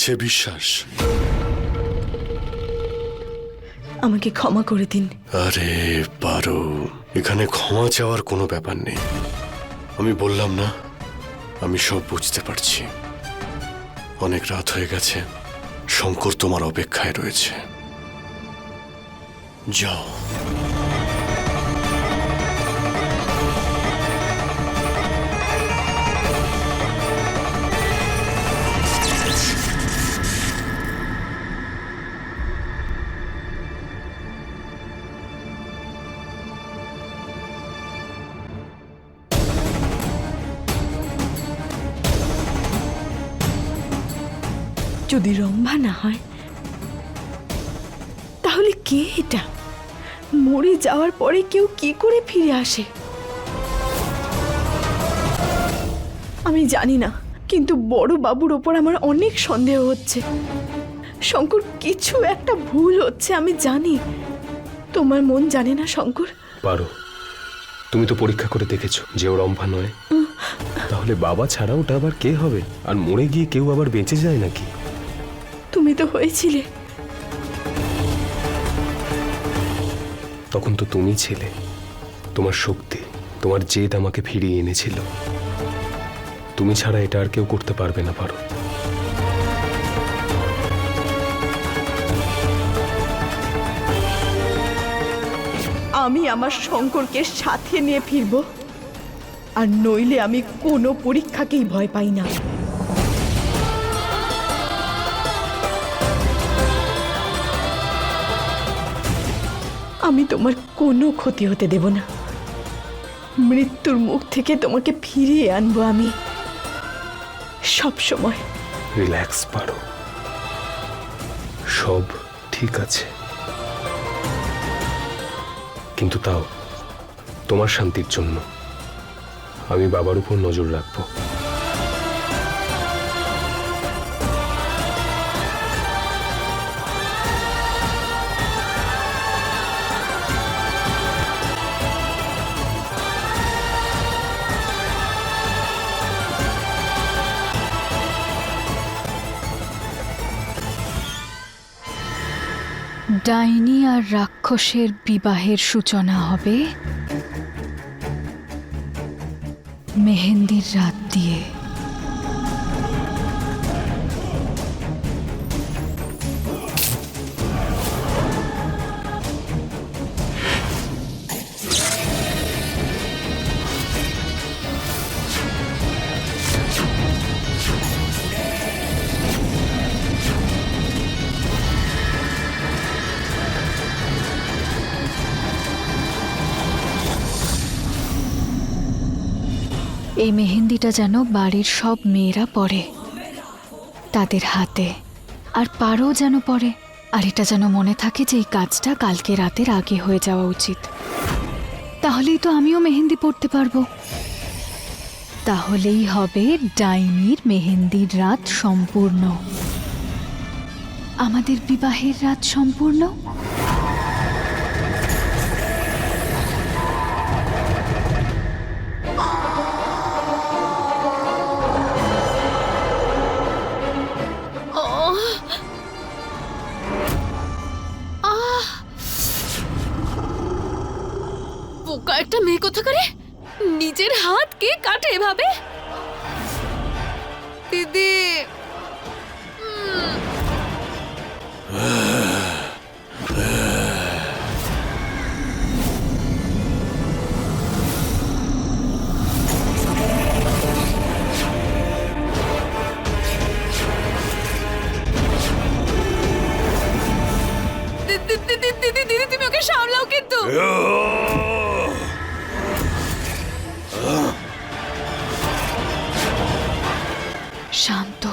হয়েছে বিশ্বাস। আমাকে ক্ষমা করে দিন। আরে পারো। এখানে ক্ষমা চাওয়ার কোনো ব্যাপার নেই। আমি বললাম না আমি সব বুঝতে পারছি। অনেক রাত হয়ে গেছে শঙ্কর তোমার অপেক্ষায় রয়েছে। যাও। যদি রম্ভা না হয় তাহলে কে এটা? মরে যাওয়ার পরে কেউ কি করে ফিরে আসে? আমি জানি না কিন্তু বড় বাবুর ওপর আমার অনেক সন্দেহ হচ্ছে। শঙ্কর কিছু একটা ভুল হচ্ছে আমি জানি। তোমার মন জানে না শঙ্কর? পারো। তুমি তো পরীক্ষা করে দেখেছ যে ও রম্ভা নয়। তাহলে বাবা ছাড়া ওটা আবার কে হবে? আর মরে গিয়ে কেউ আবার বেঁচে যায় নাকি? তুমি তো হয়েছিলে। তখন তো তুমি ছিলে। তোমার শক্তি তোমার জেদ আমাকে ফিরিয়ে এনেছিল। তুমি ছাড়া এটা আর কেউ করতে পারবে না পারো। আমি আমার শঙ্করকে সাথে নিয়ে ফিরব আর নইলে আমি কোনো পরীক্ষাকেই ভয় পাই না। আমি তোমার কোনো ক্ষতি হতে দেব না। মৃত্যুর মুখ থেকে তোমাকে ফিরিয়ে আনব আমি। সব সময়। রিল্যাক্স পারো। সব ঠিক আছে। কিন্তু তাও তোমার শান্তির জন্য আমি বাবার উপর নজর রাখব। ডাইনি আর রাক্ষসের বিবাহের সূচনা হবে মেহেন্দির রাত দিয়ে। এই মেহেন্দিটা যেন বাড়ির সব মেয়েরা পরে। তাদের হাতে। আর পারও যেন পরে। আর এটা যেন মনে থাকে যে এই কাজটা কালকে রাতের আগে হয়ে যাওয়া উচিত। তাহলেই তো আমিও মেহেন্দি পড়তে পারব। তাহলেই হবে ডাইনির মেহেন্দির রাত সম্পূর্ণ। আমাদের বিবাহের রাত সম্পূর্ণ? হবে শান্ত।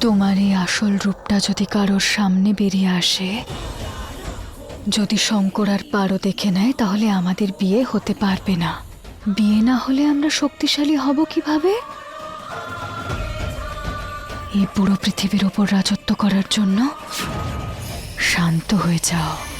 তোমার এই আসল রূপটা যদি কারোর সামনে বেরিয়ে আসে, যদি শঙ্কর আর পারো দেখে নেয়, তাহলে আমাদের বিয়ে হতে পারবে না। বিয়ে না হলে আমরা শক্তিশালী হব কীভাবে? এই পুরো পৃথিবীর ওপর রাজত্ব করার জন্য শান্ত হয়ে যাও।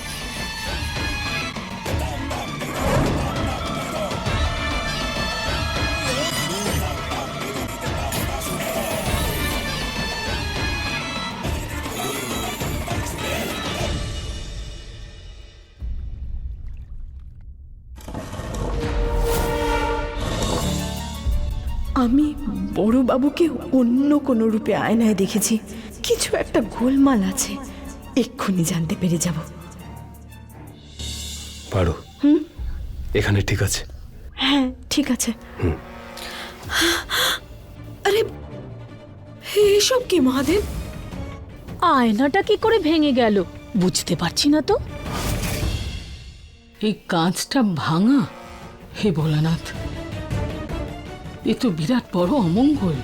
আমি বড় বাবুকে অন্য কোনো রূপে আয়নায় দেখেছি। কিছু একটা গোলমাল আছে। এক্ষুনি জানতে পেরে যাব। পারো। এখানে ঠিক আছে। হ্যাঁ ঠিক আছে। আরে এসব কি মহাদেব? আয়নাটা কি করে ভেঙে গেল? বুঝতে পারছি না তো। এই কাঁচটা ভাঙা? হে ভোলানাথ। এ তো বিরাট বড় অমঙ্গল।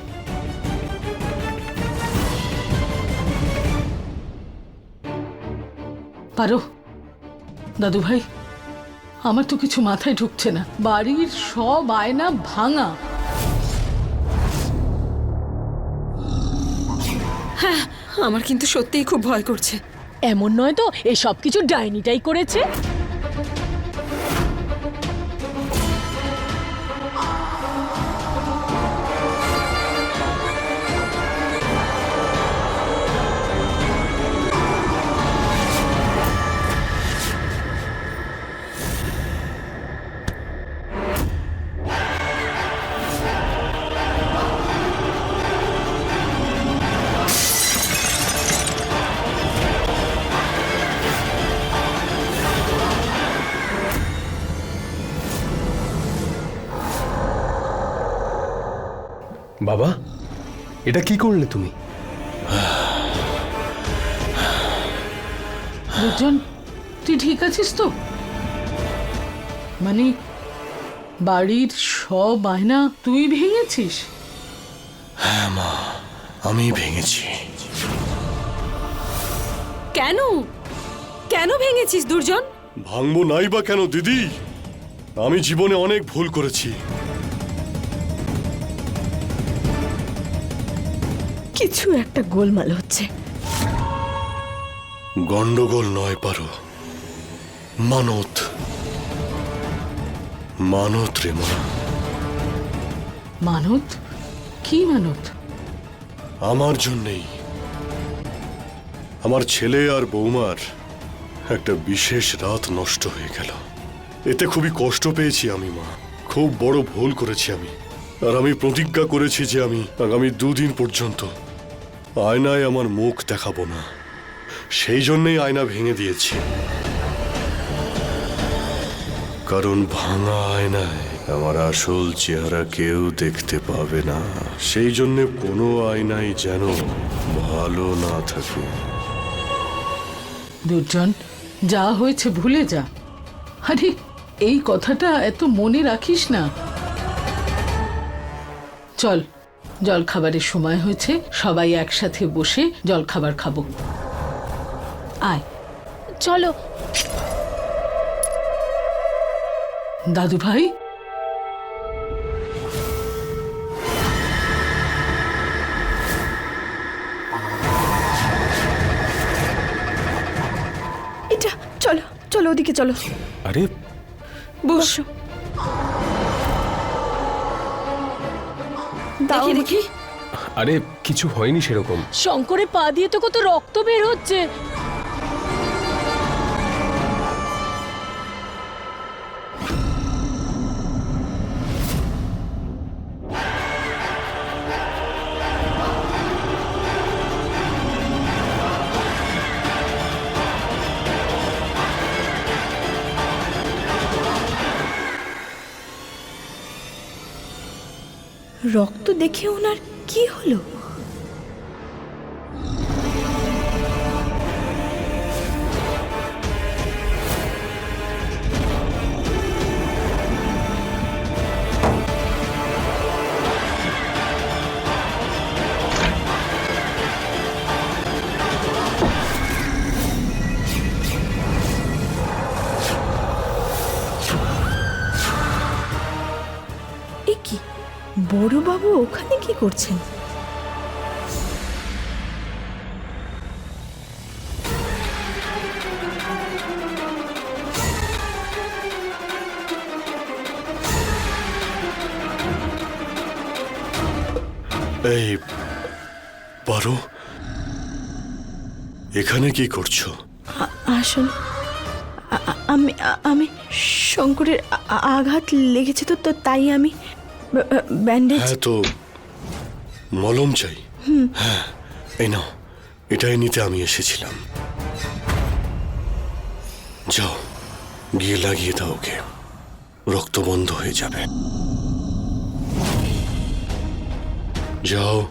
পারো দাদু ভাই আমার তো কিছু মাথায় ঢুকছে না। বাড়ির সব আয়না ভাঙা। হ্যাঁ আমার কিন্তু সত্যিই খুব ভয় করছে। এমন নয় তো এই সব কিছু ডাইনিটাই করেছে? এটা কি করলে তুমি? দুজন তুই ঠিক আছিস তো? মানে বাড়ির সব আয়না তুই ভেঙেছিস? আমি ভেঙেছি। কেন? কেন ভেঙেছিস দুর্জন? ভাঙবো নাই বা কেন দিদি? আমি জীবনে অনেক ভুল করেছি। কিছু একটা গোলমাল হচ্ছে। গন্ডগোল নয় পারো। মানত। মানত রে মা মানত? কি মানত? আমার জন্যেই। আমার ছেলে আর বৌমার একটা বিশেষ রাত নষ্ট হয়ে গেল। এতে খুবই কষ্ট পেয়েছি আমি মা। খুব বড় ভুল করেছি আমি। আর আমি প্রতিজ্ঞা করেছি যে আমি আগামী দুদিন পর্যন্ত আয়নায় আমার মুখ দেখাবো না। সেই জন্যেই আয়না ভেঙে দিয়েছি। কারণ ভাঙা আয়নায় আমার আসল চেহারা কেউ দেখতে পাবে না। সেই জন্য কোনো আয়নাই যেন ভালো না থাকে। দুর্জন, যা হয়েছে ভুলে যা। আরে, এই কথাটা এত মনে রাখিস না। চল জল খাবারের সময় হয়েছে সবাই একসাথে বসে জল খাবার খাব। আয়। চলো। দাদু ভাই? এটা চলো চলো ওদিকে চলো। আরে বসো। দেখি দেখি। আরে কিছু হয়নি সেরকম। শঙ্করে পা দিয়ে তো কত রক্ত বের হচ্ছে। রক্ত দেখে ওনার কি হলো? করছেন। এই পারো এখানে কি করছ? আ- আসলে আ- আ- আমি আমি শঙ্করের আঘাত লেগেছে তো তো তাই আমি ব্যান্ডেজ হ্যাঁ তো মলম চাই। হ্যাঁ এই নাও এটাই নিতে আমি এসেছিলাম। যাও গিয়ে লাগিয়ে দাও ওকে। রক্ত বন্ধ হয়ে যাবে। যাও।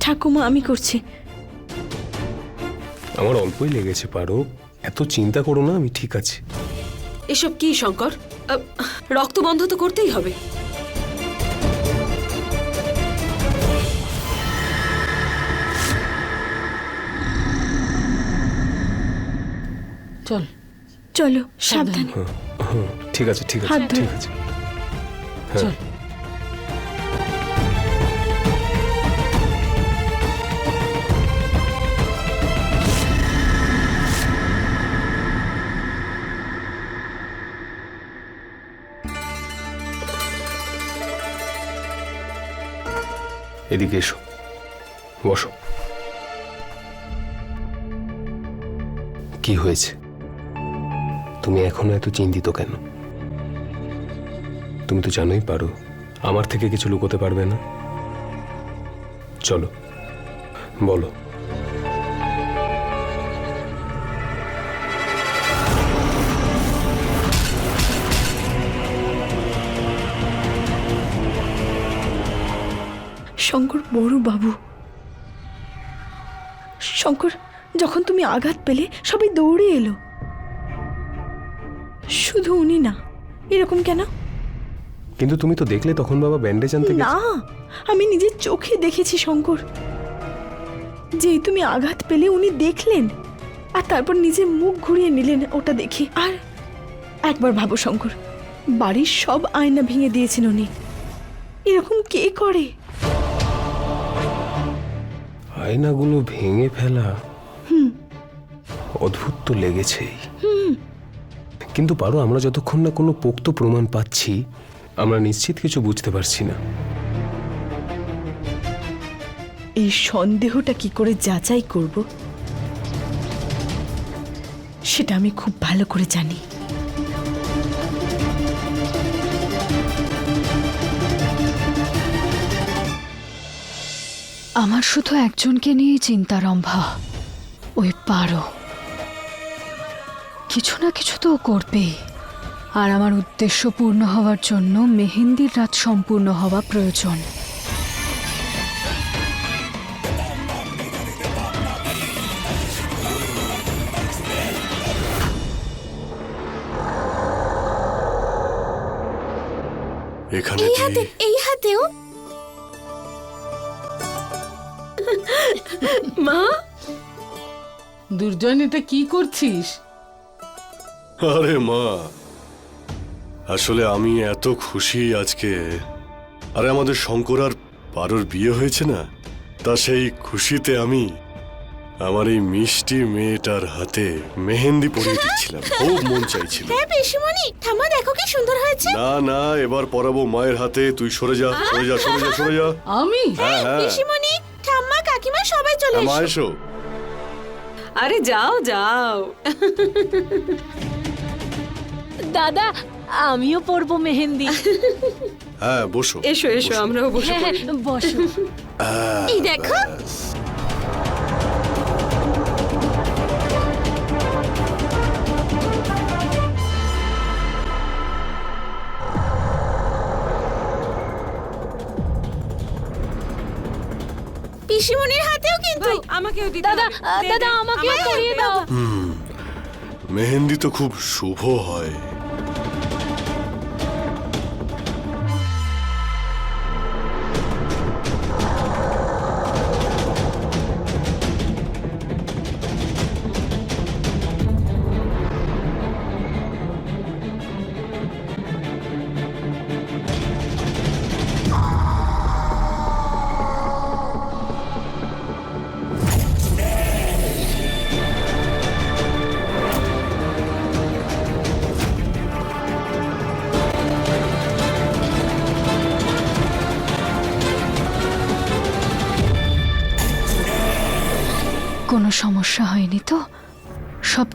ঠাকুমা আমি করছি। আমার অল্পই লেগেছে পারো এত চিন্তা করো না আমি ঠিক আছি। এসব কি শঙ্কর? রক্ত বন্ধ তো করতেই হবে। চল। চলো সাবধানে। হুম, ঠিক আছে ঠিক আছে ঠিক আছে। চল। এদিকে এসো। বসো। কি হয়েছে? তুমি এখনও এত চিন্তিত কেন? তুমি তো জানোই পারো, আমার থেকে কিছু লুকোতে পারবে না। চলো, বলো। শঙ্কর বড় বাবু। শঙ্কর যখন তুমি আঘাত পেলে সবাই দৌড়ে এলো। শুধু উনি না এরকম কেন? কিন্তু তুমি তো দেখলে তখন বাবা ব্যান্ডেজ আনতে না আমি নিজের চোখে দেখেছি শঙ্কর। যেই তুমি আঘাত পেলে উনি দেখলেন আর তারপর নিজে মুখ ঘুরিয়ে নিলেন ওটা দেখে। আর একবার ভাবো শঙ্কর বাড়ির সব আয়না ভেঙে দিয়েছেন উনি। এরকম কে করে? আয়নাগুলো ভেঙে ফেলা অদ্ভুত তো লেগেছেই। কিন্তু পারো আমরা যতক্ষণ না কোনো পোক্ত প্রমাণ পাচ্ছি আমরা নিশ্চিত কিছু বুঝতে পারছি না। এই সন্দেহটা কি করে যাচাই করব? সেটা আমি খুব ভালো করে জানি। আমার শুধু একজনকে নিয়েই চিন্তা রম্ভা ওই পারো। কিছু না কিছু তো ও করবেই। আর আমার উদ্দেশ্য পূর্ণ হওয়ার জন্য মেহেন্দির রাত সম্পূর্ণ হওয়া প্রয়োজন। এখানে দিয়ে এই হাতেও? মা? দুর্জন এটা কি করছিস? আরে মা আসলে আমি এত খুশি আজকে। আরে আমাদের শঙ্কর আর পারোর বিয়ে হয়েছে না? তা সেই খুশিতে আমি আমার এই মিষ্টি মেয়েটার হাতে মেহেন্দি পরিয়ে দিচ্ছিলাম। খুব মন চাইছিল। পিসিমণি ঠাম্মা দেখো কি সুন্দর হয়েছে। না না এবার পরাবো মায়ের হাতে তুই সরে যা সরে যা সরে যা সরে যা। আমি? হ্যাঁ হ্যাঁ। পিসিমণি কাকিমা সবাই চলে হ্যাঁ, এসো। আরে যাও যাও। দাদা আমিও পরবো মেহেন্দি। হ্যাঁ বসো। এসো এসো আমরাও বসে হ্যাঁ পড়ি। বসো। এই দেখো। হাতেও কিন্তু। আমাকেও দিতে দাদা দাদা আমাকেও করিয়ে দাও। মেহেন্দি তো খুব শুভ হয়।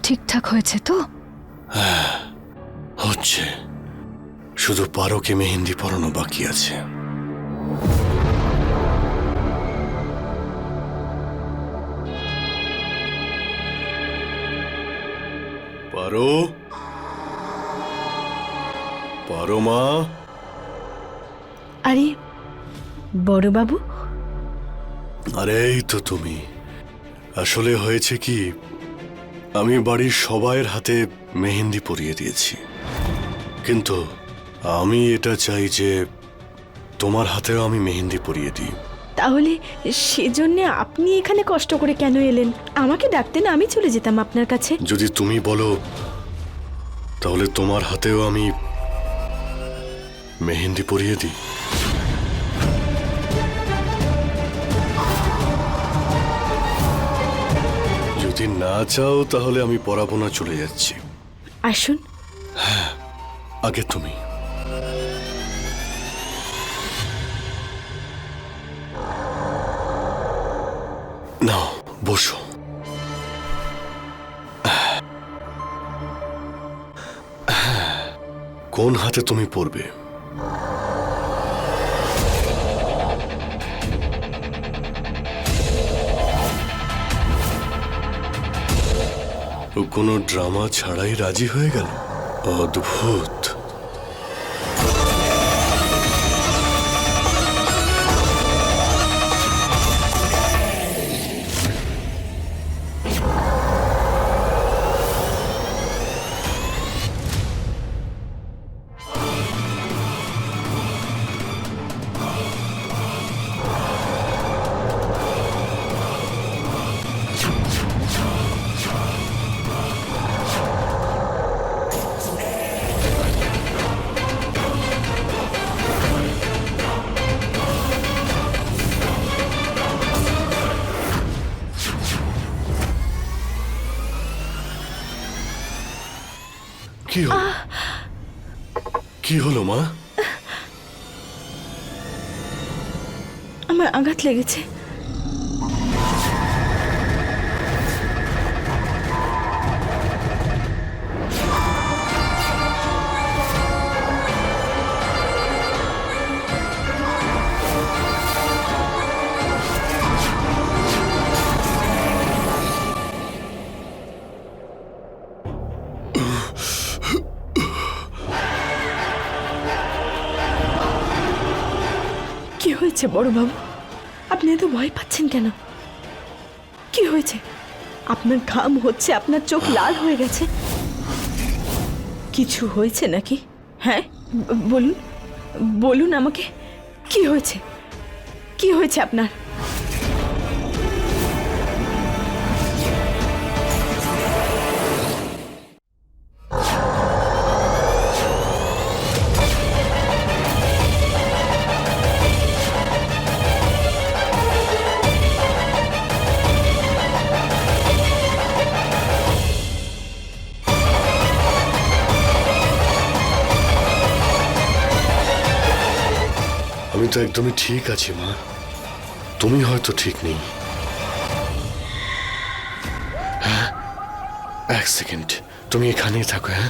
ঠিকঠাক হয়েছে তো? হ্যাঁ হচ্ছে। শুধু পারোকে মেহেন্দি পরানো বাকি আছে। পারো? পারো মা। আরে বড় বাবু? আরে এই তো তুমি। আসলে হয়েছে কি আমি বাড়ির সবাইয়ের হাতে মেহেন্দি পরিয়ে দিয়েছি। কিন্তু আমি এটা চাই যে তোমার হাতেও আমি মেহেন্দি পরিয়ে দিই। তাহলে সেজন্য আপনি এখানে কষ্ট করে কেন এলেন? আমাকে ডাকতেন আমি চলে যেতাম আপনার কাছে। যদি তুমি বলো তাহলে তোমার হাতেও আমি মেহেন্দি পরিয়ে দিই। যদি না চাও তাহলে আমি পড়াবো না চলে যাচ্ছি। আসুন। আগে তুমি। নাও বসো। কোন হাতে তুমি পড়বে? কোনো ড্রামা ছাড়াই রাজি হয়ে গেল? অদ্ভুত। কি হলো মা? আমার আঘাত লেগেছে। হয়েছে বড় বাবু আপনি এত ভয় পাচ্ছেন কেন? কি হয়েছে? আপনার ঘাম হচ্ছে, আপনার চোখ লাল হয়ে গেছে। কিছু হয়েছে নাকি? হ্যাঁ বলুন। বলুন আমাকে, কি হয়েছে? কি হয়েছে আপনার? তো একদমই ঠিক আছি মা। তুমি হয়তো ঠিক নেই। হ্যাঁ? এক সেকেন্ড। তুমি এখানেই থাকো হ্যাঁ?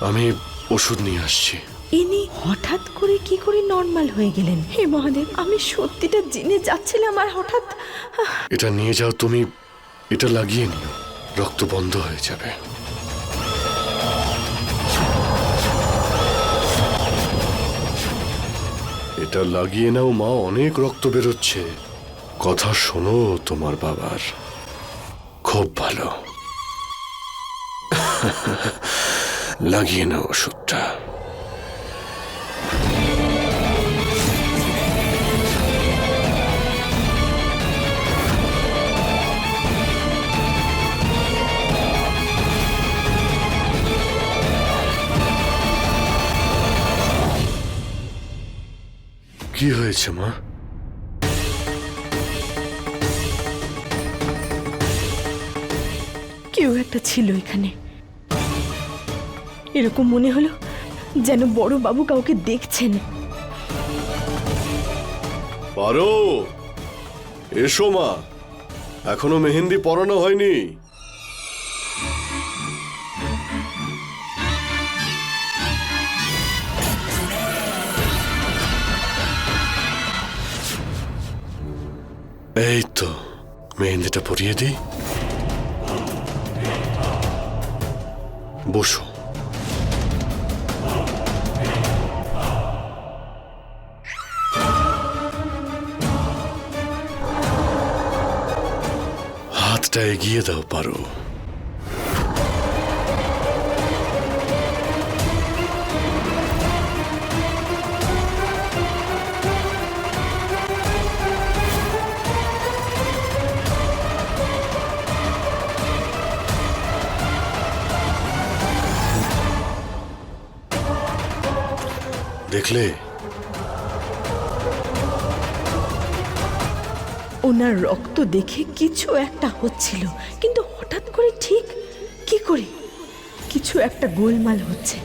আমি ওষুধ নিয়ে আসছি। ইনি হঠাৎ করে কি করে নর্মাল হয়ে গেলেন? হে মহাদেব আমি সত্যিটা জেনে যাচ্ছিলাম আর হঠাৎ এটা নিয়ে যাও তুমি এটা লাগিয়ে নিও। রক্ত বন্ধ হয়ে যাবে। এটা লাগিয়ে নাও, মা, অনেক রক্ত বেরোচ্ছে। কথা শোনো তোমার বাবার। খুব ভালো। লাগিয়ে নাও ওষুধটা। কি হয়েছে মা? কেউ একটা ছিল এখানে। এরকম মনে হলো যেন বড় বাবু কাউকে দেখছেন। পারো! এসো মা। এখনও মেহেন্দি পরানো হয়নি। এই তো মেহেন্দিটা পরিয়ে দিই। বসো। হাতটা এগিয়ে দাও পারো। দেখলে? ওনার রক্ত দেখে কিছু একটা হচ্ছিল, কিন্তু হঠাৎ করে ঠিক কি করে? কিছু একটা গোলমাল হচ্ছে।